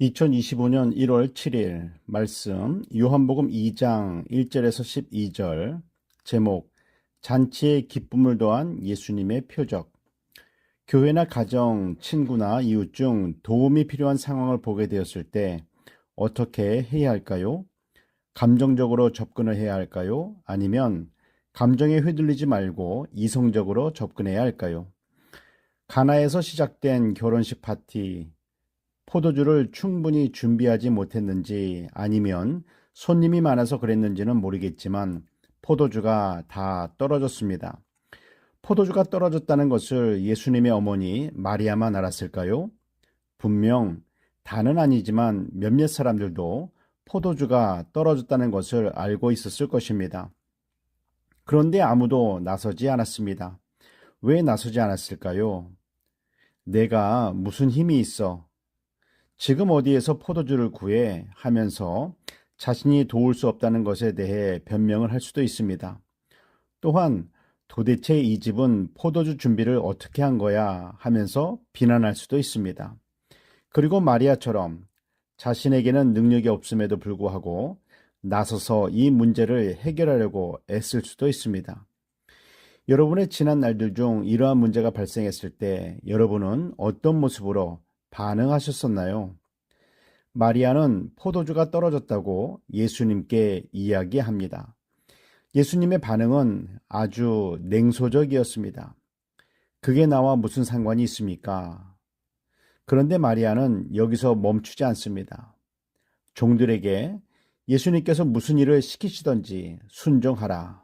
2025년 1월 7일 말씀 요한복음 2장 1절에서 12절 제목 잔치의 기쁨을 더한 예수님의 표적 교회나 가정, 친구나 이웃 중 도움이 필요한 상황을 보게 되었을 때 어떻게 해야 할까요? 감정적으로 접근을 해야 할까요? 아니면 감정에 휘둘리지 말고 이성적으로 접근해야 할까요? 가나에서 시작된 결혼식 파티 포도주를 충분히 준비하지 못했는지 아니면 손님이 많아서 그랬는지는 모르겠지만 포도주가 다 떨어졌습니다. 포도주가 떨어졌다는 것을 예수님의 어머니 마리아만 알았을까요? 분명 다는 아니지만 몇몇 사람들도 포도주가 떨어졌다는 것을 알고 있었을 것입니다. 그런데 아무도 나서지 않았습니다. 왜 나서지 않았을까요? 내가 무슨 힘이 있어 지금 어디에서 포도주를 구해 하면서 자신이 도울 수 없다는 것에 대해 변명을 할 수도 있습니다. 또한 도대체 이 집은 포도주 준비를 어떻게 한 거야 하면서 비난할 수도 있습니다. 그리고 마리아처럼 자신에게는 능력이 없음에도 불구하고 나서서 이 문제를 해결하려고 애쓸 수도 있습니다. 여러분의 지난 날들 중 이러한 문제가 발생했을 때 여러분은 어떤 모습으로 반응하셨었나요? 마리아는 포도주가 떨어졌다고 예수님께 이야기합니다. 예수님의 반응은 아주 냉소적이었습니다. 그게 나와 무슨 상관이 있습니까? 그런데 마리아는 여기서 멈추지 않습니다. 종들에게 예수님께서 무슨 일을 시키시던지 순종하라.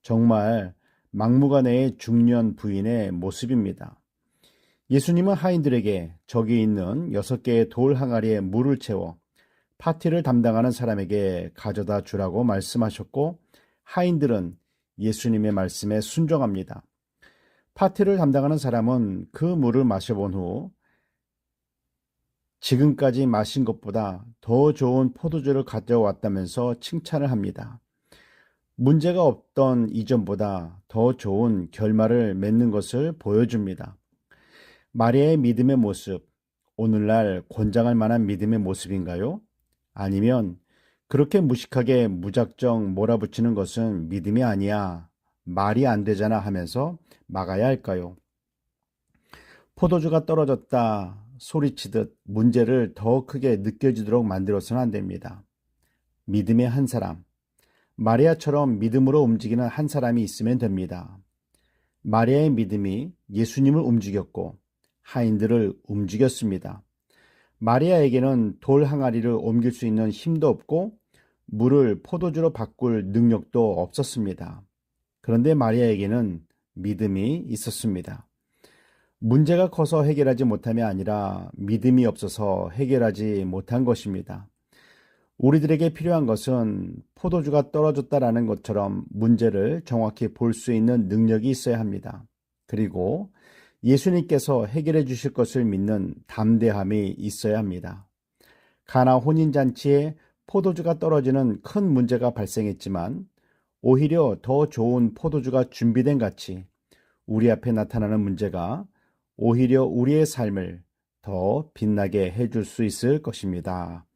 정말 막무가내의 중년 부인의 모습입니다. 예수님은 하인들에게 저기 있는 여섯 개의 돌 항아리에 물을 채워 파티를 담당하는 사람에게 가져다 주라고 말씀하셨고 하인들은 예수님의 말씀에 순종합니다. 파티를 담당하는 사람은 그 물을 마셔본 후 지금까지 마신 것보다 더 좋은 포도주를 가져왔다면서 칭찬을 합니다. 문제가 없던 이전보다 더 좋은 결말을 맺는 것을 보여줍니다. 마리아의 믿음의 모습, 오늘날 권장할 만한 믿음의 모습인가요? 아니면 그렇게 무식하게 무작정 몰아붙이는 것은 믿음이 아니야. 말이 안 되잖아 하면서 막아야 할까요? 포도주가 떨어졌다 소리치듯 문제를 더 크게 느껴지도록 만들어서는 안 됩니다. 믿음의 한 사람, 마리아처럼 믿음으로 움직이는 한 사람이 있으면 됩니다. 마리아의 믿음이 예수님을 움직였고 하인들을 움직였습니다. 마리아에게는 돌 항아리를 옮길 수 있는 힘도 없고 물을 포도주로 바꿀 능력도 없었습니다. 그런데 마리아에게는 믿음이 있었습니다. 문제가 커서 해결하지 못함이 아니라 믿음이 없어서 해결하지 못한 것입니다. 우리들에게 필요한 것은 포도주가 떨어졌다라는 것처럼 문제를 정확히 볼 수 있는 능력이 있어야 합니다. 그리고 예수님께서 해결해 주실 것을 믿는 담대함이 있어야 합니다. 가나 혼인잔치에 포도주가 떨어지는 큰 문제가 발생했지만 오히려 더 좋은 포도주가 준비된 같이 우리 앞에 나타나는 문제가 오히려 우리의 삶을 더 빛나게 해줄 수 있을 것입니다.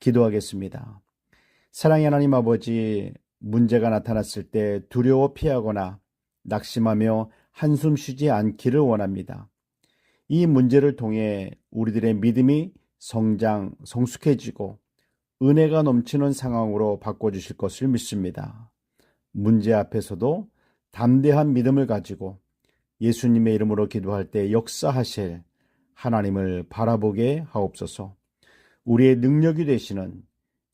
기도하겠습니다. 사랑의 하나님 아버지, 문제가 나타났을 때 두려워 피하거나 낙심하며 한숨 쉬지 않기를 원합니다. 이 문제를 통해 우리들의 믿음이 성장, 성숙해지고 은혜가 넘치는 상황으로 바꿔주실 것을 믿습니다. 문제 앞에서도 담대한 믿음을 가지고 예수님의 이름으로 기도할 때 역사하실 하나님을 바라보게 하옵소서 우리의 능력이 되시는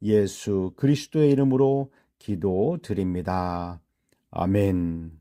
예수 그리스도의 이름으로 기도 드립니다. 아멘.